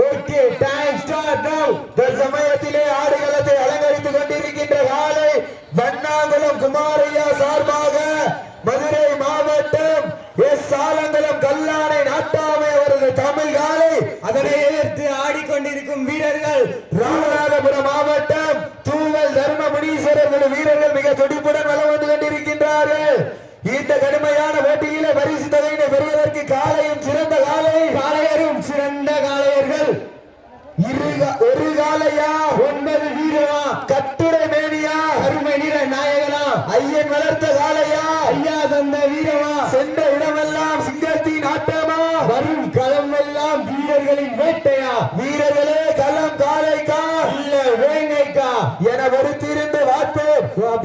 Okay time start நவ தற்சமயத்திலே ஆடுகளத்தை அலங்கரித்துக் கொண்டிருக்கின்ற காலை வண்ணாங்குளம் குமாரையா சார்பாக மதுரை மாவட்டம் எஸ் சாலங்குளம் கல்லானை நாட்டாமை அவரது தமிழ் காலை அதனை எதிர்த்து ஆடிக்கொண்டிருக்கும் வீரர்கள் ராமநாதபுரம் மாவட்டம் தூவல் தர்மபுரீஸ்வரர் குழு வீரர்கள் மிக துடிப்புடன் வளம் வந்து கொண்டிருக்கின்றார்கள். இந்த கடுமையான போட்டியில பரிசு தொகையினை பெறுவதற்கு காலையும் சிறந்த காலை காளையரும் சிறந்த காளையர்கள். இரு கா- ஒரு காலையா ஒன்பது வீரமா கட்டுரை மேனியா? அருமை நிற நாயகனா? ஐயன் வளர்த்த காலையா ஐயா தந்த வீரமா சென்ற இடமெல்லாம் சிங்கத்தின் ஆட்டமா? வரும் களம் எல்லாம் வீரர்களின் வேட்டையா? வீரர்களே களம் காலைக்கா இல்ல வேங்கைக்கா? என பொறுத்திருந்து பார்ப்போம்.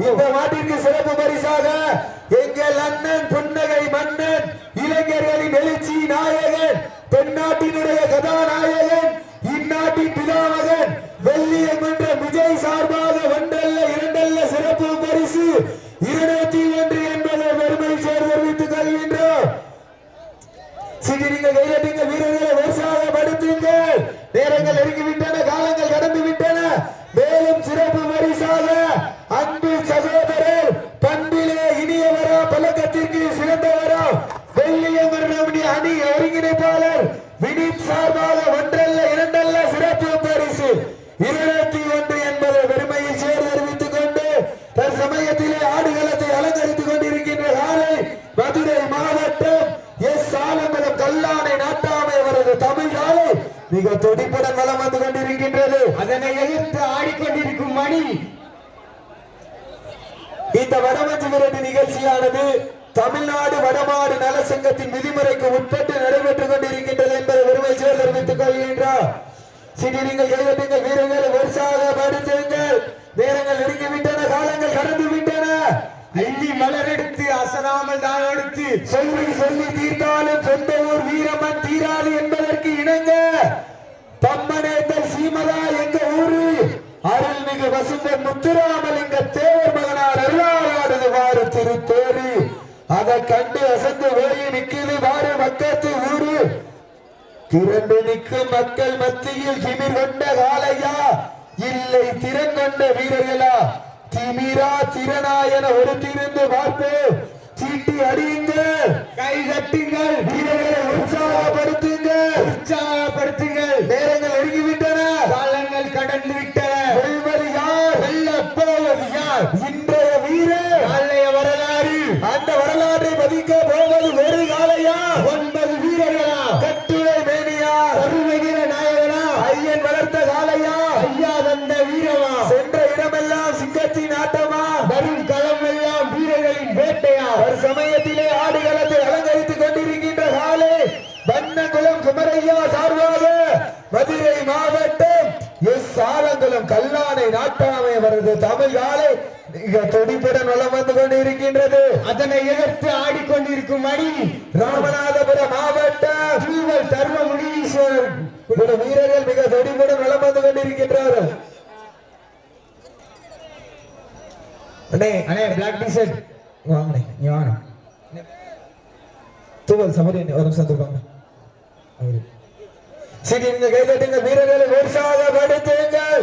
நேரங்கள் நெருங்கிவிட்டன காலங்கள் கடந்து விட்டன மேலும் சிறப்பு பரிசாக அன்பு சகோதரர் பண்பிலே இனியவரா பழக்கத்திற்கு சிறந்தவரா வெள்ளியமரணி அணி ஒருங்கிணைப்பாளர் வினித் சார்பாக ஒன்றல்ல இரண்டல்ல சிறப்பு பரிசு இருநூத்தி ஒன்று என்பதை பெருமையை சேர் தெரிவித்துக் கொண்டு தற்சமயத்திலே ஆடுகளத்தை அலங்கரித்துக் கொண்டிருக்கின்ற காலை மதுரை மாவட்டம் எஸ் சாலங்குளம் கல்லானை நாட்டாமை அவரது தமிழ் காலை மிக துடிப்புடன் வலம் வந்து கொண்டிருக்கின்றது அதனை எதிர்த்து ஆடிக்கொண்டிருக்கும் மணி. இந்த வடமஞ்சு விரட்டு நிகழ்ச்சியானது தமிழ்நாடு வடமாடு நல சங்கத்தின் விதிமுறைக்கு உட்பட்டு நடைபெற்றுக் கொண்டிருக்கின்றது என்பதை பெருமை சேர் தெரிவித்துக் கொள்கின்றார். சிறிங்கள் கைதட்டுங்கள் வருஷாக உற்சாகப்படுத்துங்கள் நேரங்கள் நெருங்கிவிட்டன காலங்கள் கடந்து விட்டன அள்ளி மலரெடுத்து அசராமல் தான் எடுத்து சொல்லி சொல்லி தீர்த்தாலும் சொந்த ஊர் வீரமன் தீராது என்பதற்கு இணங்க. தம்மனேத்தல் சீமதா எங்க ஊரு? அருள்மிகு வசுந்தர் முத்துராமலிங்க தேவர் மகனார் அருளாடுது வாரு திருத்தேரி அதை கண்டு அசந்து ஓடி நிக்குது வாரு மக்கத்து ஊரு. திரண்டு நிற்கும் மக்கள் மத்தியில் திமிர் கொண்ட காலையா இல்லை திறன் கொண்ட வீரர்களா? திமிரா திறனா என ஒரு திருந்து பார்ப்பு. சீட்டி அடியுங்க கை கட்டுங்கள். வீரர்களை உற்சாகப்படுத்துங்க உற்சாகப்படுத்துங்க அவரது தமிழ் காலை மிக துடிப்புடன் வளம் வந்து கொண்டிருக்கின்றது. அதனை எதிர்த்து ஆடிக்கொண்டிருக்கும் அணி ராமநாதபுரம் மாவட்டம் தூவல் தர்ம முனீஸ்வரர் குழு வீரர்கள் மிக துடிப்புடன் வளம் வந்து கொண்டிருக்கின்றார்கள் அண்ணே அண்ணே பிளாக் டிஷர்ட் வாங்கண்ணே நீ வாங்க தூவல் சமரி ஒரு நிமிஷம் வந்துருப்பாங்க சரி இந்த கைதட்டுங்க வீரர்களை உற்சாகப்படுத்துங்கள்.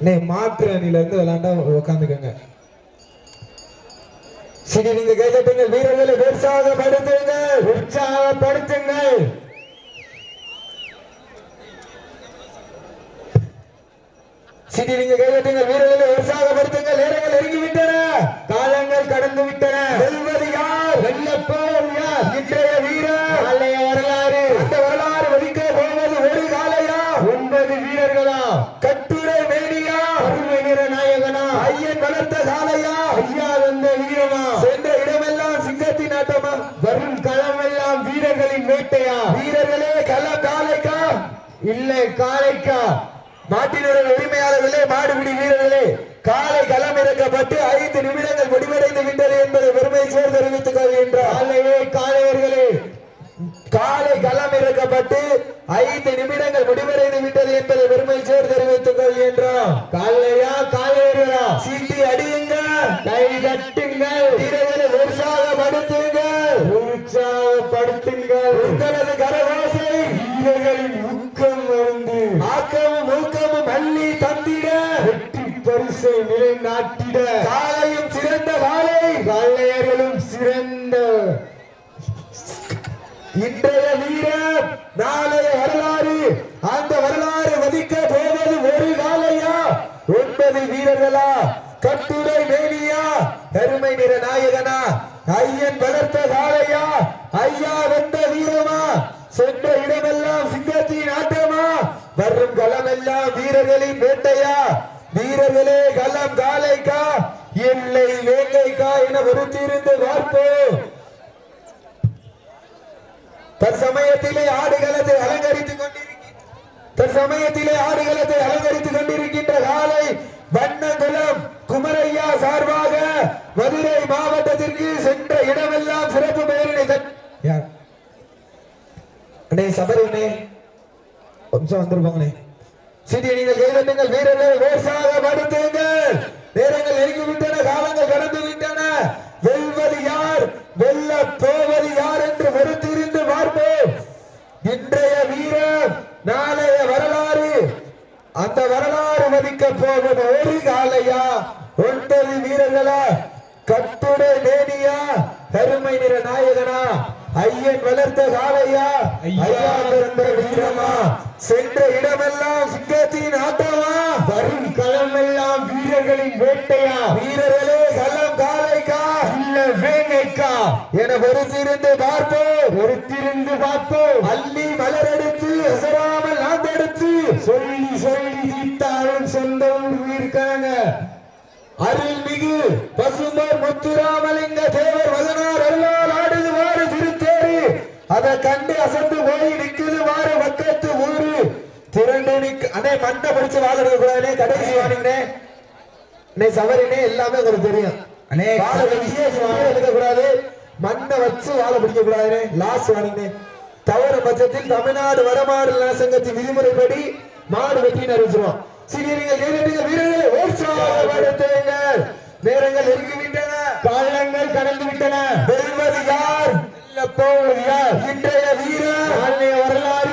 நே மாற்று அணில இருந்து விளையாண்டா உட்காந்துக்கங்க சரி நீங்க கைதட்டுங்க வீரர்களை உற்சாகப்படுத்துங்கள் உற்சாகப்படுத்துங்கள். சரி நீங்க கைதட்டுங்க வீரர்களை வீரமா சென்ற இடமெல்லாம் சிங்கத்தின் ஆட்டமா? வரும் களமெல்லாம் வீரர்களின் வேட்டையா? வீரர்களே இல்லை காளைக்கா. மாட்டினுடைய உரிமையாளர்களே மாடுபிடி வீரர்களே காலை களம் இறக்கப்பட்டு ஐந்து நிமிடங்கள் முடிவடைந்து விட்டது என்பதை பெருமை சேர்ந்து தெரிவித்துக் கொள்கின்றார். காளையே காளையர்களே காலை களம் இறக்கப்பட்டு ஐந்து நிமிடங்கள் முடிவடைந்து விட்டது என்பதை பெருமை சேர் தெரிவித்துக் கொள்கின்றோம் காலையா? காலையா சீட்டி அடியுங்க கை கட்டுங்கள் வீரர்களை உற்சாகப்படுத்துங்கள். உற்சாகப்படுத்துங்கள். உங்களது கரவாசை வீரர்களின் ஊக்கம் வந்து. ஆக்கமும் ஊக்கமும் அள்ளி தந்திட. வெற்றி பரிசை நிலைநாட்டிட. காலையும் சிறந்த காலை. காளையர்களும் சிறந்த இன்றைய வீரம் நாளைய வரலாறு. அந்த வரலாறு வதிக்க போவது ஒரு காலையா ஒன்பது வீரர்களா? கட்டுரை மேனியா? கருமை நிற நாயகனா? ஐயன் வளர்த்த காளையா? ஐயா வந்த வீரமா? சென்ற இடமெல்லாம் சிங்கத்தின் ஆட்டமா? வரும் களமெல்லாம் வீரர்களின் வேட்டையா? வீரர்களே களம் காலைக்கா இல்லை வேட்டைக்கா என ஒருத்திருந்து பார்ப்போம். தற்சமயத்திலே ஆடுகளத்தை அலங்கரித்துக் கொண்டிருக்கின்ற தற்சமயத்திலே ஆடுகளத்தை அலங்கரித்துக் கொண்டிருக்கின்ற காலை வண்ணங்குளம் குமரையா சார்பாக மதுரை மாவட்டத்திற்கு சென்ற இடமெல்லாம் சிறப்பு பெயரினை யார்? அண்ணே சபரினே கொஞ்சம் வந்திருப்பாங்கண்ணே நீங்கள் கைதட்டுங்கள். வீரர்களை வேசாக படுத்துங்கள். நேரங்கள் நெருங்கி காலங்கள் கடந்து விட்டன. வெல்வது யார்? வெல்ல போவது யார் என்று வெறுத்திருந்து பார்ப்போம். இன்றைய வீரம் நாளைய வரலாறு. அந்த வரலாறு மதிக்க போவது ஒரு காலையா ஒன்பது வீரர்களா? கட்டுடை நேனியா கருமை நிற நாயகனா? ஐயன் வளர்த்த காளையா? ஐயா. பிறந்த வீரமா? சென்ற இடமெல்லாம் சிங்கத்தின் ஆட்டமா? வரும் களமெல்லாம் வீரர்களின் வேட்டையா? வீரர்களே கள்ளம் காளைக்கா இல்ல வேங்கைக்கா. என பொறுத்திருந்து பார்ப்போம் பொறுத்திருந்து பார்ப்போம் அள்ளி மலரடித்து அசராமல் நாந்தெடுத்து சொல்லி சொல்லி தீத்தாலும் சொந்தம் இருக்காங்க அருள்மிகு பசும்பர் முத்துராமலிங்க தேவர் வதனார் எல்லாம் ஆடுது வாரு திருத்தேரு அதை கண்டு அசந்து போய் நிக்குது வாரு வக்கத்து ஊரு. திரண்டு நிக்கு அண்ணே மண்ணை பிடிச்சு வாழ கூடாதுனே கடைசி வாணிங்கண்ணே அண்ணே சவரினே எல்லாமே உங்களுக்கு தெரியும். அண்ணே, வாழ வச்சு எழுத கூடாது மண்ணை வச்சு வாழ பிடிக்க கூடாதுனே லாஸ்ட் வாணிங்கண்ணே தவறு பட்சத்தில் தமிழ்நாடு வடமாடு நல சங்கத்தின் விதிமுறைப்படி மாடு வெட்டின்னு அறிவிச்சிருவோம். சிறியர்கள் கைதட்டுங்கள் வீரர்களை உற்சாகப்படுத்துங்கள் நேரங்கள் நெருங்கிவிட்டன. காலங்கள் கடந்து விட்டன வெல்வது யார்? வெல்ல போவது யார்? இன்றைய வீரர் நாளைய வரலாறு அந்த வரலாறு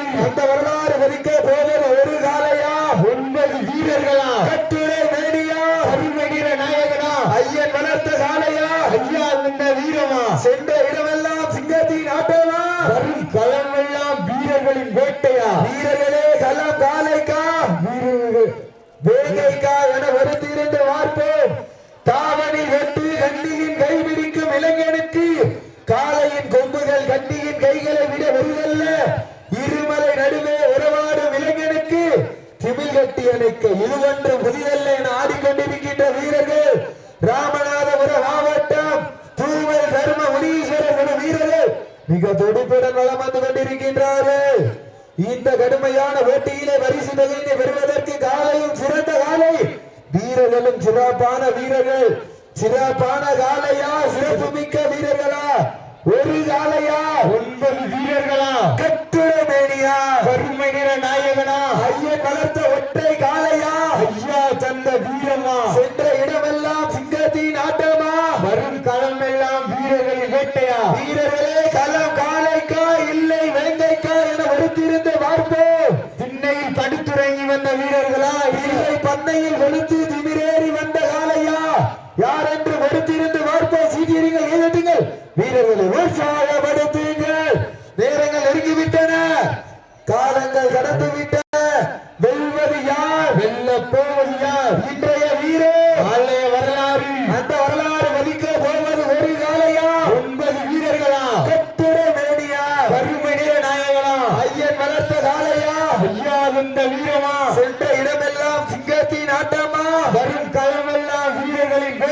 மிக துடிப்புடன் வளம் வந்து கொண்டிருக்கின்றார்கள் இந்த கடுமையான போட்டியிலே பரிசு தொகையினை பெறுவதற்கு காலையும் சிறந்த காலை. வீரர்களும் சிறப்பான வீரர்கள். சிறப்பான காலையா? சிறப்பு மிக்க வீரர்களா? ஒரு காலையா? ஒன்பது வீரர்களா? கட்டுர மேனியா கருமை நிற நாயகனா? ஐயன் வளர்த்த ஒற்றை காலையா? ஐயா தந்த வீரமா? சென்ற என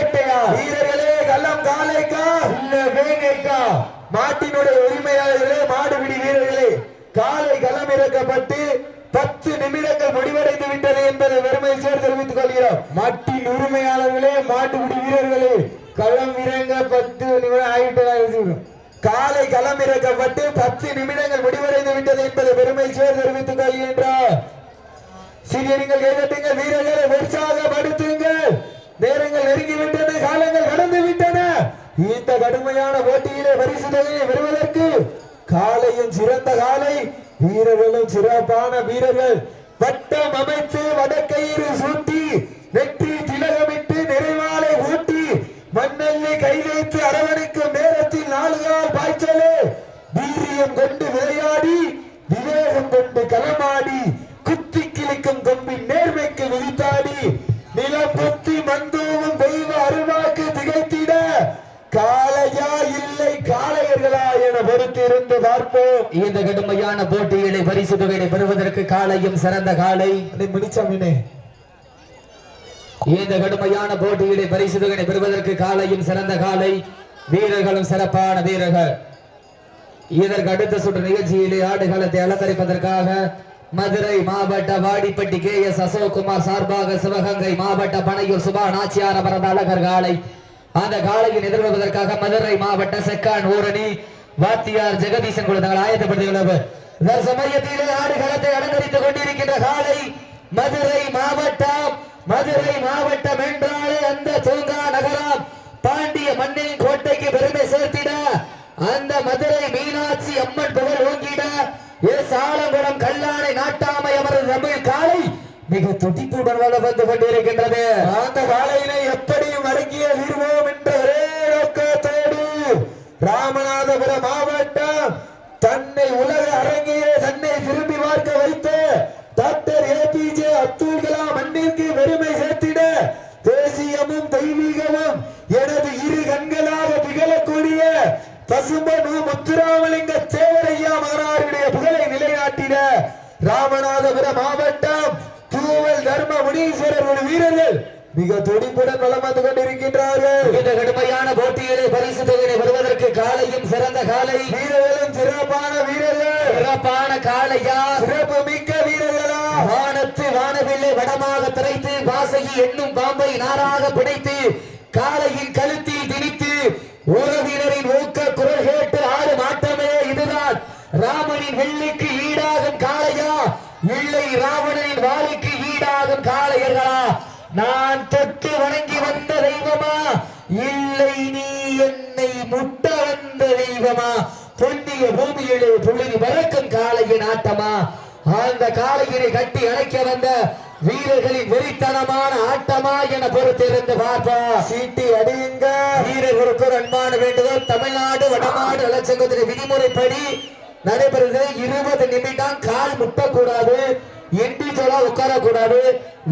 வேட்டையா வீரர்களே கள்ளம் காலைக்கா? இல்ல வேங்கைக்கா? மாட்டினுடைய உரிமையாளர்களே மாடுபிடி வீரர்களே காலை களம் இறக்கப்பட்டு பத்து நிமிடங்கள் முடிவடைந்து விட்டது என்பதை பெருமை சேர்த்து தெரிவித்துக் கொள்கிறோம். மட்டின் உரிமையாளர்களே மாட்டுப்பிடி வீரர்களே களம் இறங்க பத்து நிமிடம் ஆகிவிட்டதாக காலை களமிறக்கப்பட்டு பத்து நிமிடங்கள் முடிவடைந்து விட்டது என்பதை பெருமை சேர்த்து தெரிவித்துக் கொள்கின்றோம். சீனியர்கள் கைதட்டுங்கள் வீரர்களை உற்சாகப்படுத்துங்கள். நேரங்கள் நெருங்கி விட்டன காலங்கள் கடந்து விட்டன இந்த கடுமையான போட்டியிலே பரிசு தொகையை பெறுவதற்கு காலையும் சிறந்த காலை வீரர்களும் சிறப்பான வீரர்கள் வட்டம் அமைத்து வடக்கயிறு சூட்டி நெற்றி திலகமிட்டு நிறைவாலை ஊட்டி மண்ணெல்லி கை வைத்து அரவணைக்கும் நேரத்தில் நாலுகால் பாய்ச்சலே. வீரியம் கொண்டு விளையாடி விவேகம் கொண்டு களமாடி குத்தி கிழிக்கும் கொம்பின் நேர்மைக்கு விதித்தாடி நிலம் பொத்தி மந்தூவும் தெய்வ அருவாக்கு திகைத்திட காளையா இல்லை காளையர்களா என பொறுத்திருந்து பார்ப்போம். இந்த கடுமையான போட்டியிலே பரிசு தொகையை பெறுவதற்கு காலையும் சிறந்த காலை முடிச்சாமினே இந்த கடுமையான போட்டியிலே பரிசு தொகையை பெறுவதற்கு காலையும் சிறந்த காலை வீரர்களும் சிறப்பான வீரர்கள். இதற்கு அடுத்த சுற்று நிகழ்ச்சியிலே ஆடுகளத்தை அலங்கரிப்பதற்காக மதுரை மாவட்ட வாடிப்பட்டி கே எஸ் அசோக்குமார் சார்பாக சிவகங்கை மாவட்ட பனையூர் சுபா நாச்சியார் அவரது அழகர் காலை. அந்த காலையில் எதிர்கொள்வதற்காக மதுரை மாவட்ட செக்கான் ஊரணி வாத்தியார் ஜெகதீசன் கூட தங்கள் ஆயத்தப்படுத்தியுள்ளது சமயத்திலே ஆடுகளத்தை அலங்கரித்துக் கொண்டிருக்கின்ற காலை மதுரை மாவட்டம் மதுரை மாவட்டம் என்றாலே அந்த தூங்கா நகரம். பாண்டிய மண்ணின் கோட்டைக்கு பெருமை சேர்த்திட அந்த மதுரை மீனாட்சி அம்மன் புகழ் ஓங்கிட எஸ் ஆலங்குளம் கல்லானை நாட்டாமை அவரது தமிழ் காலை மிக துடிப்புடன் வள வந்து கொண்டிருக்கின்றது. அந்த காலையினை எப்படியும் அடங்கிய வருவோம் என்ற ஒரே நோக்கத்தோடு ராமநாதபுரம் மாவட்டம் தன்னை உலக அரங்கிலே தன்னை திரும்பி பார்க்க வைத்து முத்துராமலிங்க தேவரையா மகனாருடைய புகழை நிலைநாட்டிட ராமநாதபுரம் மாவட்டம் தூவல் தர்ம முனீஸ்வரர் வீரர்கள். மிக துடிப்புடன் வளம் வந்து கொண்டிருக்கின்றார்கள். இந்த கடுமையான போட்டியிலே பரிசு தொகையை பெறுவதற்கு காலையும் சிறந்த காலை. வீரர்களும் சிறப்பான வீரர்கள். சிறப்பான காளையா சிறப்பு மிக்க வீரர்களா? வானத்து வானவில்லை வடமாக திரைத்து வாசகி என்னும் பாம்பை நாராக பிடித்து காளையின் கழுத்தில் திணித்து உறவினரின் புழுதி பறக்கும் காளையின் ஆட்டமா? அந்த காளையினை கட்டி அணைக்க வந்த வீரர்களின் வெறித்தனமான ஆட்டமா என பொறுத்திருந்து பார்ப்போம் சீட்டி அடியுங்க. வீரர்களுக்கு ஒரு அன்பான வேண்டுதல். தமிழ்நாடு வடநாடு நலச்சங்கத்தின் விதிமுறைப்படி நடைபெறுகிறது. இருபது நிமிடம் கால் முட்டக்கூடாது. இண்டிவிஜுவலா உட்காரக்கூடாது.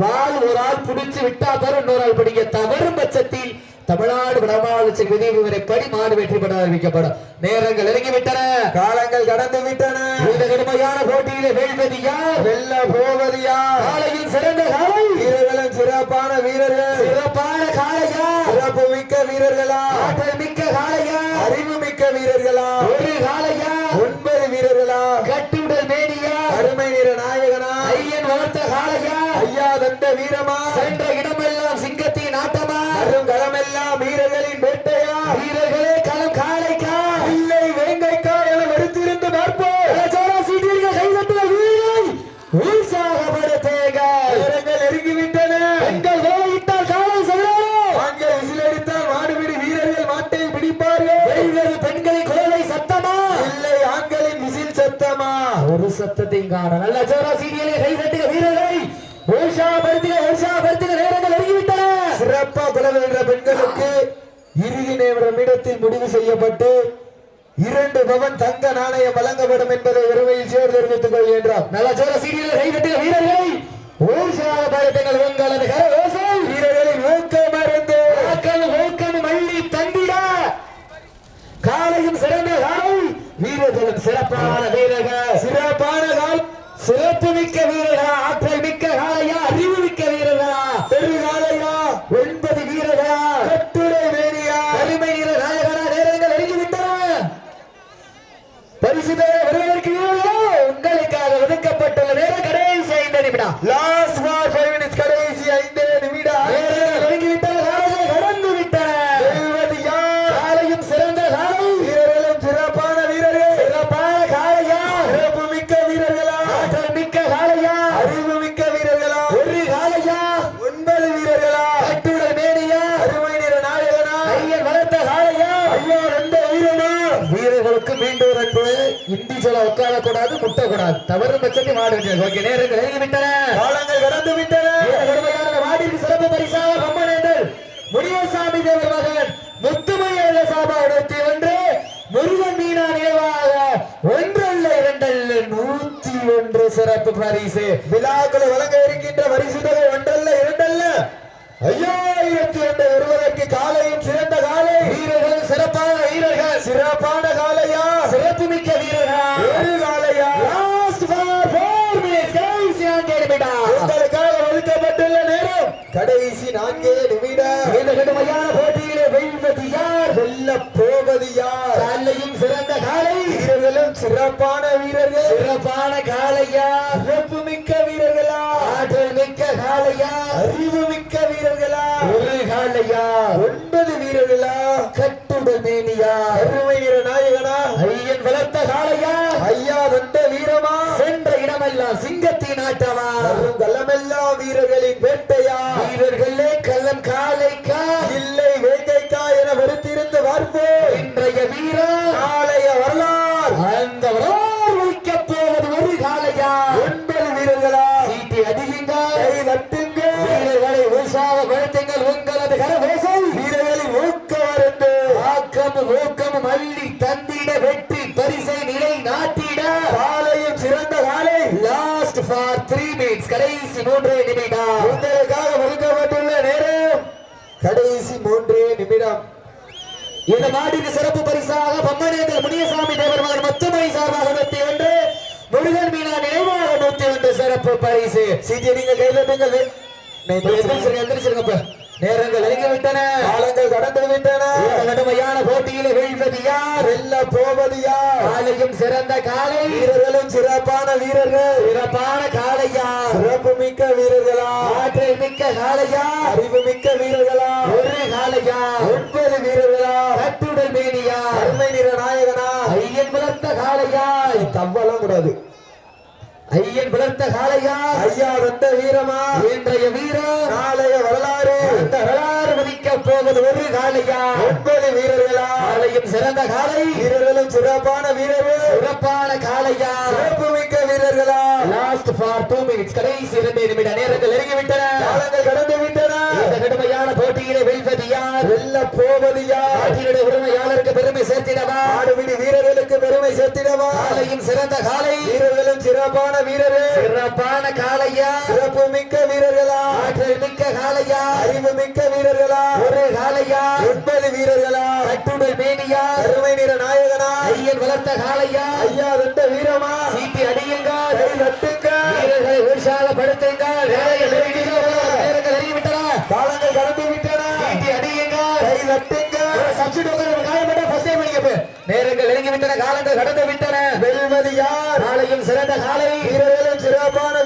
வால் ஒரு ஆள் பிடிச்சு விட்டா தரும் இன்னொரு ஆள் பிடிக்க தவறும் பட்சத்தில் தமிழ்நாடு வடமாநில விதிமுறைப்படி மாடு வெற்றி பெற அறிவிக்கப்படும். நேரங்கள் நெருங்கி விட்டன காலங்கள் கடந்து விட்டன. இந்த கடுமையான போட்டியிலே வெல்வது யார்? வெல்ல போவது யார்? காலையில் சிறந்த காலை. வீரர்களும் சிறப்பான வீரர்கள். சிறப்பான காளையா? சிறப்பு மிக்க வீரர்களா? ஆற்றல் மிக்க காளையா? அறிவு மிக்க வீரர்களா? சத்தமா? ஒரு சத்தத்தையும் காண நல்ல ஜோரா சீரியலை கைதட்டுக வீரரை உற்சாகப்படுத்துக உற்சாகப்படுத்துக நேரங்கள் நெருங்கிவிட்டன! சிறப்பா குலவிடுற பெண்களுக்கு இறுதி நிமிடத்தில் முடிவு செய்யப்பட்டு இரண்டு பவன் தங்க நாணயம் வழங்கப்படும் என்பதை ஒருமையில் சேர்ந்து தெரிவித்துக் கொள்கின்றோம். நல்ல ஜோர சீரியலை கைதட்டுக வீரர்களை! உற்சாகப்படுத்துங்கள் உங்களது கரவோசை வீரர்களின் ஊக்க மருந்து ஊக்கம் தந்திட! காலையும் சிறந்த காலை! வீரர்களும் சிறப்பான வீரர்கள். சிறப்பான கால். சிறப்பு மிக்க வீரர்களா ஆற்றல் மிக்க காலையா அறிவு மிக்க வீரர்களா? பெருகாலையா. இந்தி சொல்ல உட்காரக்கூடாது முட்டக்கூடாது. தவறு பட்சத்தை மாடு ஓகே நேரங்கள் நெருங்கிவிட்டன காலங்கள் கடந்து விட்டன. வாடிக்கு சிறப்பு பரிசாக பொம்மனேந்தல் முனியசாமி தேவர் மகன் முத்துமைய சாபா எடுத்து வென்று முருகன் மீனா நினைவாக ஒன்றல்ல இரண்டல்ல நூத்தி ஒன்று சிறப்பு பரிசு. விழாக்களை வழங்க கடைசி நான்கே நிமிடம் இந்த கடுமையான போட்டியிலே வெல்வது யார்? வெல்ல போவது யார்? காலையும் சிறந்த காலை. வீரர்களும் சிறப்பான வீரர்கள். சிறப்பான காளையா? சிறப்பு மிக்க வீரர்களா? ஆற்றல் மிக்க காளையா? அறிவு மிக்க வீரர்களா? ஒரு காளையா? ஒன்பது வீரர்களா? கட்டுடல் மேனியா? அருமை வீர நாயகனா? ஐயன் வளர்த்த வீரமா இடமெல்லாம் சிங்கத்தின் ஆட்டமா? வரும் கள்ளமெல்லாம் வீரர்களின் வேட்டையா? வீரர்களே கள்ளம் காளைக்கா? இல்லை வேங்கைக்கா என வருத்திருந்து பார்ப்போம் இன்றைய வீரா நாளைய வரலாறு. அந்த வரலாறு. இந்த நாட்டிற்கு சிறப்பு பரிசாக பம்மனேந்தல் முனியசாமி தேவர் மகன் மத்துமை சார்பாக நூத்தி ஒன்று முருகன் மீனா நினைவாக நூத்தி ஒன்று சிறப்பு பரிசு. சீட்டியை நீங்க கைதட்டுங்கள் எந்திரிச்சிருங்க எந்திரிச்சிருங்க இப்ப. நேரங்கள் நெருங்கி விட்டன காலங்கள் கடந்து விட்டன. கடுமையான போட்டியிலே யார் வெல்ல போவது யார் காலையும் சிறந்த காலை. வீரர்களும் சிறப்பான வீரர்கள். சிறப்பான காளையா? சிறப்பு மிக்க வீரர்களா? ஆற்றல் மிக்க காளையா? அறிவு மிக்க வீரர்களா? ஒரு காளையா? ஒன்பது வீரர்களா? கட்டுடல் மேனியா? அருமை நிற நாயகனா? ஐயன் வளர்த்த காளையா? தவ்வெல்லாம் கூடாது. ஐயன் வளர்த்த காளையா? ஐயா வந்த வீரமா? இன்றைய வீரர் நாளைய வரலாறு. அந்த வரலாறு மதிக்க போவது ஒரு காளையா? ஒன்பது வீரர்களா? காளையும் சிறந்த காளை. வீரர்களும் சிறப்பான வீரர்கள். சிறப்பான காளையா? சிறப்பு மிக்க வீரர்களா? லாஸ்ட் ஃபார் டூ மினிட்ஸ் கடைசி இரண்டு நிமிட நேரங்கள் நெருங்கி விட்டன காலங்கள் கடந்து விட்டன இந்த கடுமையான போட்டியிலே வெல்வது யார் வெல்ல போவது யார் நாட்டினுடைய உரிமையாளருக்கு பெருமை சேர்த்திடவா ஆடுபிடி வீரர்களுக்கு பெருமை சேர்த்திடவா காலையும் சிறந்த காலை. வீரர்களும் சிறப்பான வீரர்கள். சிறப்பான காளையா சிறப்பு மிக்க வீரர்களா. ஆற்றல் மிக்க காளையா அறிவு மிக்க வீரர்களா. ஒரு காளையா ஒன்பது வீரர்களா. கட்டுடல் மேனியா. அருமை நிற நாயகனா. ஐயன் வளர்த்த காளையா ஐயா வந்த வீரமா. சீட்டி அடியுங்கள் கை தட்டுங்க. வீரர்களை நெருங்கிவிட்டன. காலங்கள் கடந்து விட்டன. சீட்டி அடியுங்கள் கை தட்டுங்க. உட்கார காயப்பட்ட ஃபர்ஸ்ட் டைம் அடிக்க நேரங்கள் நெருங்கி விட்டன காலங்கள் கடந்து விட்டன. வெல்வது யார் சிறந்த காலை வீரர்களும் சிறப்பான